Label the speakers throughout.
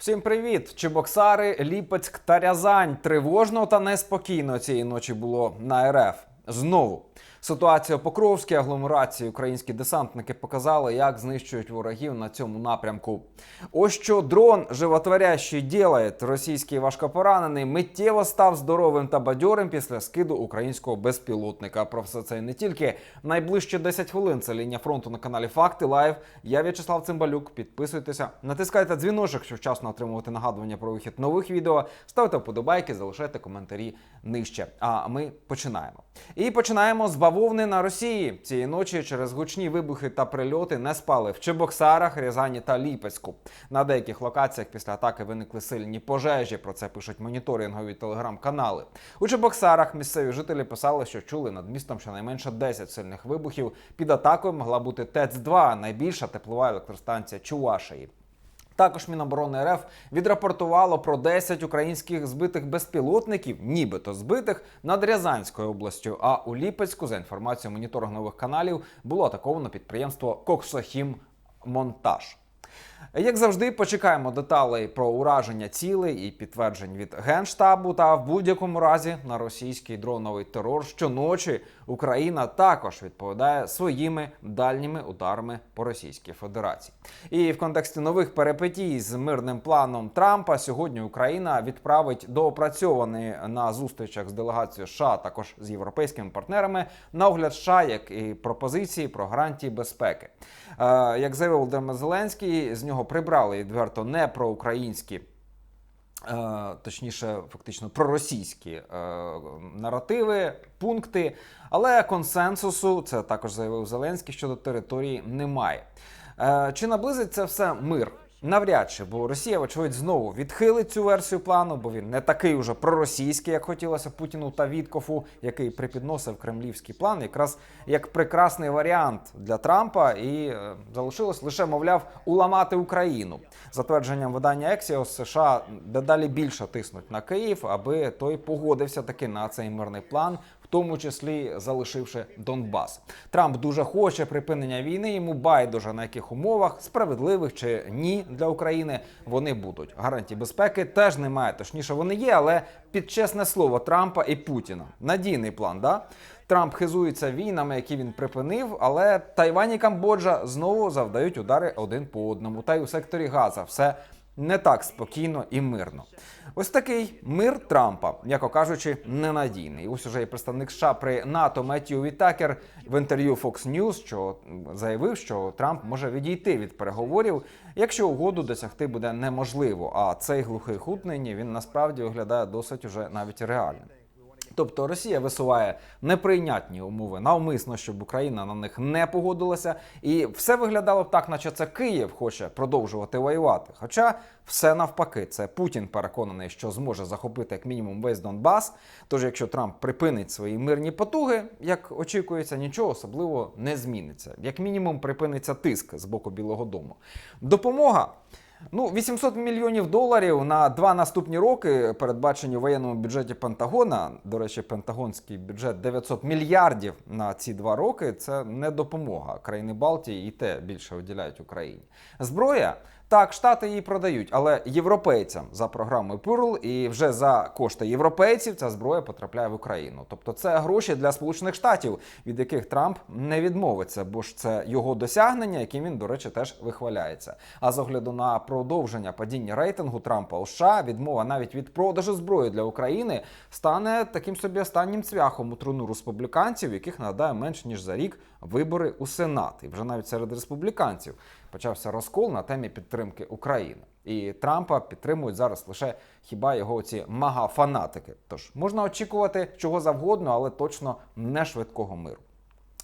Speaker 1: Всім привіт! Чебоксари, Ліпецьк та Рязань. Тривожно та неспокійно цієї ночі було на РФ. Знову ситуація у Покровській агломерації українські десантники показали, як знищують ворогів на цьому напрямку. Ось що дрон животворящий ділає. Російський важкопоранений миттєво став здоровим та бадьорим після скиду українського безпілотника. Про все це не тільки найближче 10 хвилин. Це лінія фронту на каналі Факти Лайв. Я В'ячеслав Цимбалюк. Підписуйтеся, натискайте дзвіночок, щоб вчасно отримувати нагадування про вихід нових відео. Ставте вподобайки, залишайте коментарі нижче. А ми починаємо. І починаємо з бавовни на Росії. Цієї ночі через гучні вибухи та прильоти не спали в Чебоксарах, Рязані та Ліпецьку. На деяких локаціях після атаки виникли сильні пожежі. Про це пишуть моніторингові телеграм-канали. У Чебоксарах місцеві жителі писали, що чули над містом щонайменше 10 сильних вибухів. Під атакою могла бути ТЕЦ-2, найбільша теплова електростанція Чувашії. Також Міноборони РФ відрапортувало про 10 українських збитих безпілотників, нібито збитих над Рязанською областю. А у Ліпецьку, за інформацією моніторингових каналів, було атаковано підприємство Коксохім Монтаж. Як завжди, почекаємо деталей про ураження цілей і підтверджень від генштабу. Та в будь-якому разі на російський дроновий терор щоночі Україна також відповідає своїми дальніми ударами по Російській Федерації. І в контексті нових перипетій з мирним планом Трампа сьогодні Україна відправить доопрацьований на зустрічах з делегацією США, також з європейськими партнерами на огляд США, як і пропозиції про гарантії безпеки. Е, Як заявив Володимир Зеленський, з нього прибрали відверто не проукраїнські. українські, Точніше, фактично проросійські е, наративи, пункти, але консенсусу, це також заявив Зеленський, щодо території немає. Е, Чи наблизить це все мир? Навряд чи, бо Росія, вочевидь, знову відхилить цю версію плану, бо він не такий уже проросійський, як хотілося Путіну та Віткофу, який припідносив кремлівський план, якраз як прекрасний варіант для Трампа, і е, залишилось лише, мовляв, уламати Україну. За твердженням видання Axios, США дедалі більше тиснуть на Київ, аби той погодився таки на цей мирний план. Тому числі залишивши Донбас, Трамп дуже хоче припинення війни. Йому байдуже на яких умовах, справедливих чи ні для України вони будуть. Гарантій безпеки теж немає. Точніше, вони є, але під чесне слово Трампа і Путіна. Надійний план, да? Трамп хизується війнами, які він припинив, але Тайвань і Камбоджа знову завдають удари один по одному. Та й у секторі Газа все не так спокійно і мирно. Ось такий мир Трампа, м'яко кажучи, ненадійний. Ось уже і представник США при НАТО Меттью Вітакер в інтерв'ю Fox News, що заявив, що Трамп може відійти від переговорів, якщо угоду досягти буде неможливо. А цей глухий хутнині він насправді виглядає досить уже навіть реальним. Тобто Росія висуває неприйнятні умови навмисно, щоб Україна на них не погодилася, і все виглядало б так, наче це Київ хоче продовжувати воювати. Хоча все навпаки, це Путін переконаний, що зможе захопити як мінімум весь Донбас. Тож, якщо Трамп припинить свої мирні потуги, як очікується, нічого особливо не зміниться. Як мінімум, припиниться тиск з боку Білого Дому. Допомога. Ну, 800 мільйонів доларів на два наступні роки передбачені в воєнному бюджеті Пентагона. До речі, пентагонський бюджет 900 мільярдів на ці два роки. Це не допомога. Країни Балтії і те більше виділяють Україні. Зброя. Так, штати її продають, але європейцям за програмою Pearl і вже за кошти європейців ця зброя потрапляє в Україну. Тобто це гроші для Сполучених Штатів, від яких Трамп не відмовиться, бо ж це його досягнення, яким він, до речі, теж вихваляється. А з огляду на продовження падіння рейтингу Трампа у США, відмова навіть від продажу зброї для України стане таким собі останнім цвяхом у труну республіканців, яких нагадаю менш ніж за рік вибори у Сенат. І вже навіть серед республіканців почався розкол на темі підтримки України. І Трампа підтримують зараз лише хіба його ці мага-фанатики. Тож можна очікувати чого завгодно, але точно не швидкого миру.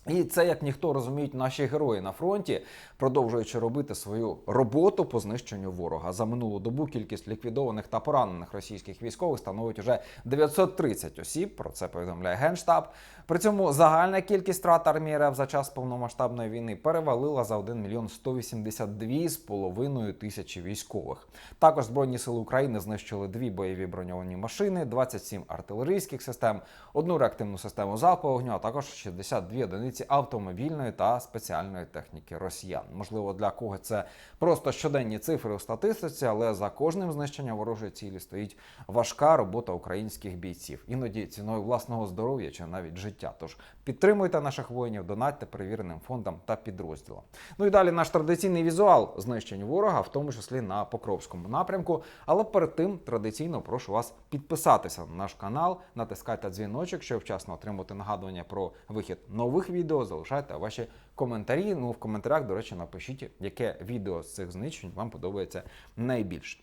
Speaker 1: І це як ніхто розуміють наші герої на фронті, продовжуючи робити свою роботу по знищенню ворога. За минулу добу кількість ліквідованих та поранених російських військових становить уже 930 осіб. Про це повідомляє генштаб. При цьому загальна кількість втрат армії РФ за час повномасштабної війни перевалила за 1 мільйон 182 з половиною тисячі військових. Також збройні сили України знищили дві бойові броньовані машини, 27 артилерійських систем, одну реактивну систему залпового вогню, а також 62 одиниці одиниці автомобільної та спеціальної техніки росіян. Можливо, для кого це просто щоденні цифри у статистиці, але за кожним знищенням ворожої цілі стоїть важка робота українських бійців, іноді ціною власного здоров'я чи навіть життя. Тож підтримуйте наших воїнів, донатьте перевіреним фондам та підрозділам. Ну і далі наш традиційний візуал знищень ворога, в тому числі на Покровському напрямку. Але перед тим традиційно прошу вас підписатися на наш канал, натискайте дзвіночок, щоб вчасно отримати нагадування про вихід нових відео. Залишайте ваші коментарі. Ну в коментарях, до речі, напишіть, яке відео з цих знищень вам подобається найбільше.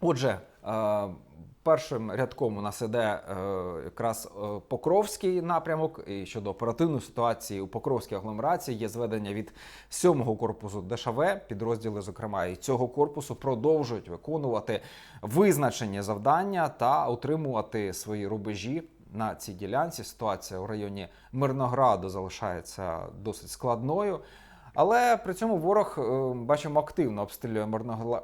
Speaker 1: Отже, е, першим рядком у нас іде е, якраз е, Покровський напрямок. І щодо оперативної ситуації у Покровській агломерації є зведення від 7-го корпусу ДШВ. Підрозділи, зокрема, і цього корпусу продовжують виконувати визначені завдання та утримувати свої рубежі. На цій ділянці ситуація у районі Мирнограду залишається досить складною. Але при цьому ворог е, бачимо активно обстрілює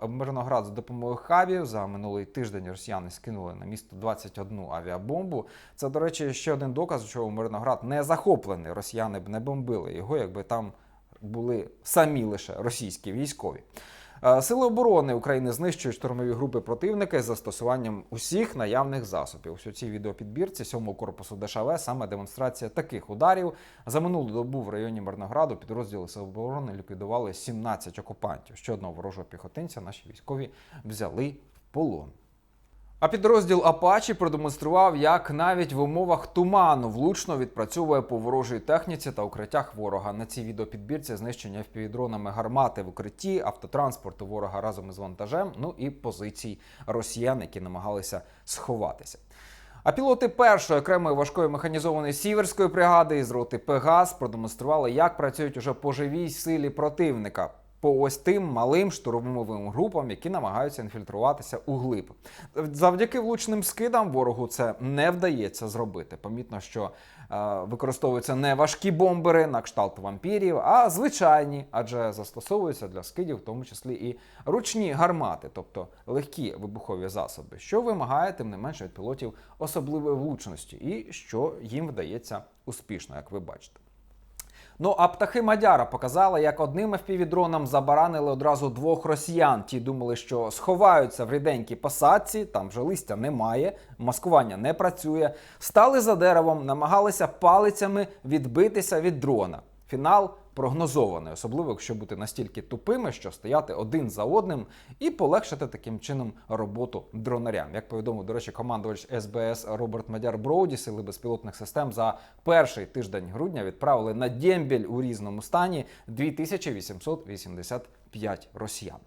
Speaker 1: Мирноград з допомогою хабів. За минулий тиждень росіяни скинули на місто 21 авіабомбу. Це, до речі, ще один доказ, що Мирноград не захоплений. Росіяни б не бомбили його, якби там були самі лише російські військові. Е, Сили оборони України знищують штурмові групи противника з застосуванням усіх наявних засобів. Ось у цій відеопідбірці 7-го корпусу ДШВ саме демонстрація таких ударів. За минулу добу в районі Мирнограду підрозділи Сил оборони ліквідували 17 окупантів. Ще одного ворожого піхотинця наші військові взяли в полон. А підрозділ Апачі продемонстрував, як навіть в умовах туману влучно відпрацьовує по ворожій техніці та укриттях ворога. На цій відеопідбірці знищення впівдронами гармати в укритті, автотранспорту ворога разом із вантажем, ну і позицій росіян, які намагалися сховатися. А пілоти першої окремої важкої механізованої сіверської бригади із роти Пегас продемонстрували, як працюють уже по живій силі противника. По ось тим малим штурмовим групам, які намагаються інфільтруватися у глиб. Завдяки влучним скидам ворогу це не вдається зробити. Помітно, що е, використовуються не важкі бомбери на кшталт вампірів, а звичайні, адже застосовуються для скидів, в тому числі і ручні гармати, тобто легкі вибухові засоби, що вимагає тим не менше від пілотів особливої влучності, і що їм вдається успішно, як ви бачите. Ну а птахи Мадяра показали, як одним FPV-дроном забаранили одразу двох росіян. Ті думали, що сховаються в ріденькій посадці, там вже листя немає, маскування не працює. Стали за деревом, намагалися палицями відбитися від дрона. Фінал прогнозований, особливо якщо бути настільки тупими, що стояти один за одним і полегшити таким чином роботу дронарям. Як повідомив, до речі, командувач СБС Роберт Мадяр Броуді, сили безпілотних систем за перший тиждень грудня відправили на дембіль у різному стані 2885 росіян.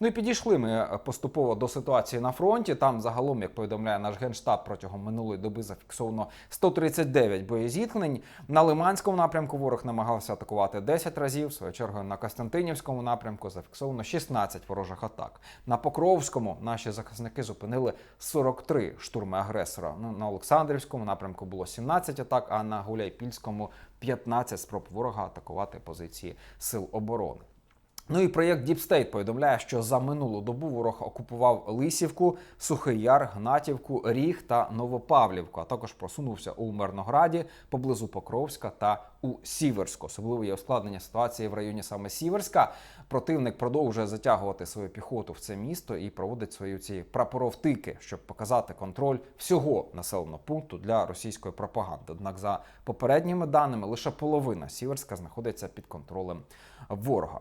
Speaker 1: Ну і підійшли ми е, поступово до ситуації на фронті. Там загалом, як повідомляє наш генштаб, протягом минулої доби зафіксовано 139 боєзіткнень. На Лиманському напрямку ворог намагався атакувати 10 разів. В свою чергу на Костянтинівському напрямку зафіксовано 16 ворожих атак. На Покровському наші захисники зупинили 43 штурми агресора. Ну на Олександрівському напрямку було 17 атак, а на Гуляйпільському 15 спроб ворога атакувати позиції сил оборони. Ну і проєкт State повідомляє, що за минулу добу ворог окупував Лисівку, Сухий Яр, Гнатівку, Ріг та Новопавлівку, а також просунувся у Мирнограді, поблизу Покровська та у Сіверську. Особливо є ускладнення ситуації в районі саме Сіверська. Противник продовжує затягувати свою піхоту в це місто і проводить свої ці прапоровтики, щоб показати контроль всього населеного пункту для російської пропаганди. Однак, за попередніми даними, лише половина Сіверська знаходиться під контролем ворога.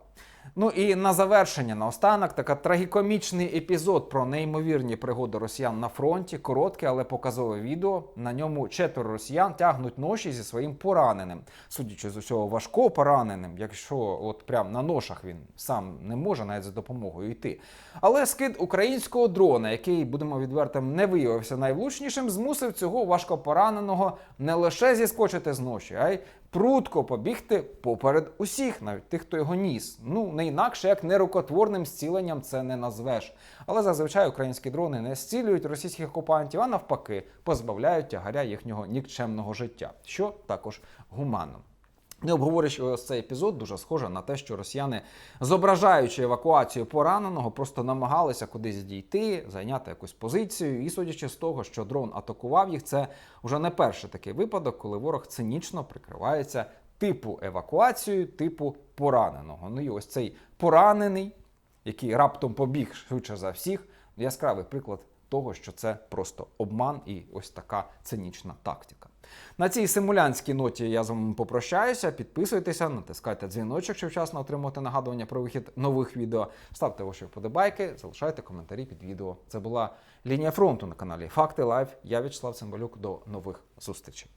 Speaker 1: Ну і на завершення, наостанок, така трагікомічний епізод про неймовірні пригоди росіян на фронті. Коротке, але показове відео. На ньому четверо росіян тягнуть ноші зі своїм пораненим. Судячи з усього важко пораненим, якщо от прям на ношах він сам не може навіть за допомогою йти. Але скид українського дрона, який, будемо відвертим, не виявився найвлучнішим, змусив цього важкопораненого не лише зіскочити з ноші, а й прутко побігти поперед усіх, навіть тих, хто його ніс. Ну не інакше як нерукотворним зціленням це не назвеш. Але зазвичай українські дрони не зцілюють російських окупантів, а навпаки, позбавляють тягаря їхнього нікчемного життя, що також гуманно. Не обговорюючи ось цей епізод, дуже схоже на те, що росіяни, зображаючи евакуацію пораненого, просто намагалися кудись дійти, зайняти якусь позицію. І судячи з того, що дрон атакував їх, це вже не перший такий випадок, коли ворог цинічно прикривається типу евакуацію, типу пораненого. Ну і ось цей поранений, який раптом побіг швидше за всіх, яскравий приклад того, що це просто обман і ось така цинічна тактика. На цій симулянській ноті я з вами попрощаюся. Підписуйтеся, натискайте дзвіночок, щоб вчасно отримувати нагадування про вихід нових відео. Ставте ваші вподобайки, залишайте коментарі під відео. Це була лінія фронту на каналі Факти Лайв. Я Вячеслав Цимбалюк. До нових зустрічей.